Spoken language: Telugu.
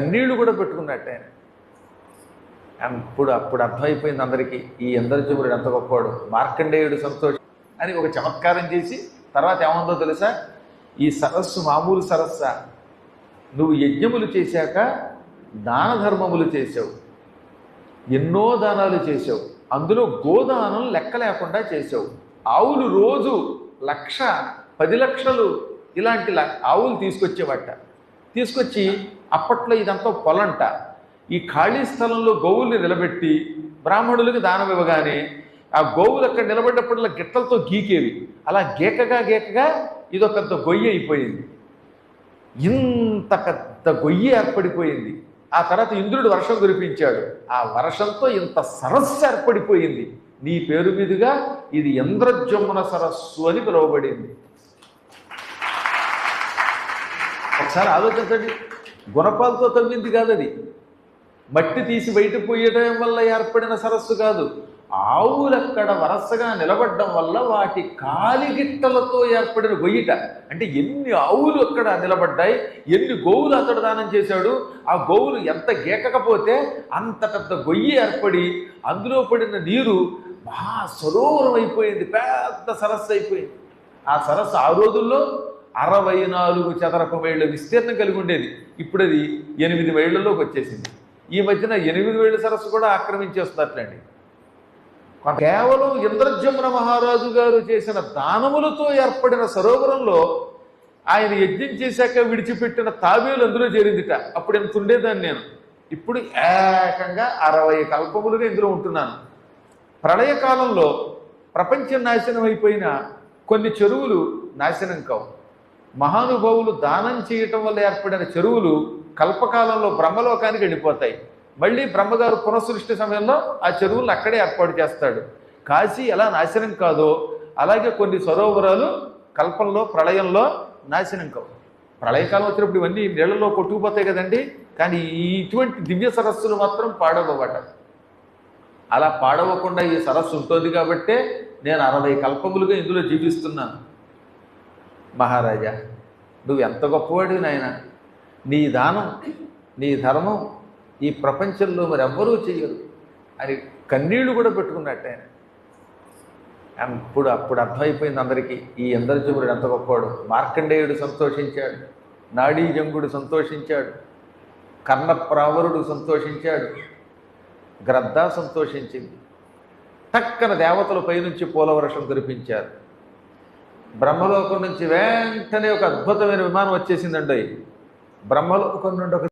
కన్నీళ్ళు కూడా పెట్టుకున్నట్టు. ఆయన అప్పుడు అప్పుడు అర్థమైపోయింది అందరికీ ఈ ఇంద్రజముడు ఎంత గొప్పవాడు. మార్కండేయుడు సంతోషం అని ఒక చమత్కారం చేసి తర్వాత ఏముందో తెలుసా? ఈ సరస్సు మామూలు సరస్సా? నువ్వు యజ్ఞములు చేశాక దాన ధర్మములు చేసావు ఎన్నో దానాలు చేసావు అందులో గోదానం లెక్క లేకుండా చేసావు ఆవులు రోజు లక్ష పది లక్షలు ఇలాంటి ఆవులు తీసుకొచ్చేవట. తీసుకొచ్చి అప్పట్లో ఇదంతా పొలంట. ఈ ఖాళీ స్థలంలో గోవుల్ని నిలబెట్టి బ్రాహ్మణులకి దానం ఇవ్వగానే ఆ గోవులు అక్కడ నిలబడ్డప్పుడల్లా గిట్టలతో గీకేవి. అలా గీకగా గీకగా ఇదో పెద్ద గొయ్యి అయిపోయింది. ఇంత పెద్ద గొయ్యి ఏర్పడిపోయింది. ఆ తర్వాత ఇంద్రుడు వర్షం కురిపించాడు. ఆ వర్షంతో ఇంత సరస్సు ఏర్పడిపోయింది. నీ పేరు మీదుగా ఇది ఇంద్రజమున సరస్సు అని పిలువబడింది. ఒకసారి ఆలోచించండి. గుణపాలతో తవ్వింది కాదు అది మట్టి తీసి బయట పోయడం వల్ల ఏర్పడిన సరస్సు కాదు. ఆవులక్కడ వరసగా నిలబడడం వల్ల వాటి కాలిగిట్టలతో ఏర్పడిన గొయ్యిట. అంటే ఎన్ని ఆవులు అక్కడ నిలబడ్డాయి ఎన్ని గోవులు అతడు దానం చేశాడు ఆ గోవులు ఎంత గీకకపోతే అంత పెద్ద గొయ్యి ఏర్పడి అందులో పడిన నీరు మహా సరోవరం అయిపోయింది పెద్ద సరస్సు అయిపోయింది. ఆ సరస్సు ఆ రోజుల్లో అరవై నాలుగు చదరపు మైళ్ళ విస్తీర్ణం కలిగి ఉండేది. ఇప్పుడు అది ఎనిమిది మైళ్ళలోకి వచ్చేసింది. ఈ మధ్యన ఎనిమిది వేల సరస్సు కూడా ఆక్రమించేస్తున్నట్లండి. కేవలం ఇంద్రజమున మహారాజు గారు చేసిన దానములతో ఏర్పడిన సరోవరంలో ఆయన యజ్ఞం చేశాక విడిచిపెట్టిన తాబేలు అందులో చేరిందిట. అప్పుడు ఎంత ఉండేదాన్ని నేను. ఇప్పుడు ఏకంగా అరవై కల్పములుగా ఇందులో ఉంటున్నాను. ప్రళయకాలంలో ప్రపంచం నాశనం అయిపోయిన కొన్ని చెరువులు నాశనం కావు. మహానుభావులు దానం చేయటం వల్ల ఏర్పడిన చెరువులు కల్పకాలంలో బ్రహ్మలోకానికి వెళ్ళిపోతాయి మళ్ళీ బ్రహ్మగారు పునఃసృష్టి సమయంలో ఆ చెరువులను అక్కడే ఏర్పాటు చేస్తాడు. కాశీ ఎలా నాశనం కాదో అలాగే కొన్ని సరోవరాలు కల్పంలో ప్రళయంలో నాశనం కావు. ప్రళయకాలం వచ్చినప్పుడు ఇవన్నీ నీళ్ళలో కొట్టుకుపోతాయి కదండి. కానీ ఇటువంటి దివ్య సరస్సులు మాత్రం పాడవబట అలా పాడవకుండా ఈ సరస్సు ఉంటుంది కాబట్టే నేను అరవై కల్పములుగా ఇందులో జీవిస్తున్నాను. మహారాజా నువ్వు ఎంత గొప్పవాడు నాయన? నీ దానం నీ ధర్మం ఈ ప్రపంచంలో మరి ఎవ్వరూ చెయ్యరు. అని కన్నీళ్ళు కూడా పెట్టుకున్నట్టు ఆయన. అప్పుడు అప్పుడు అర్థమైపోయింది అందరికీ ఈ ఇంద్రజముడు ఎంత గొప్పవాడు. మార్కండేయుడు సంతోషించాడు నాడీజంగుడు సంతోషించాడు కర్ణప్రావరుడు సంతోషించాడు గ్రద్ద సంతోషించింది. టక్కన దేవతల పైనుంచి పూలవర్షం కురిపించారు. బ్రహ్మలోకం నుంచి వెంటనే ఒక అద్భుతమైన విమానం వచ్చేసిందండి. బ్రహ్మలోకం నుండి ఒక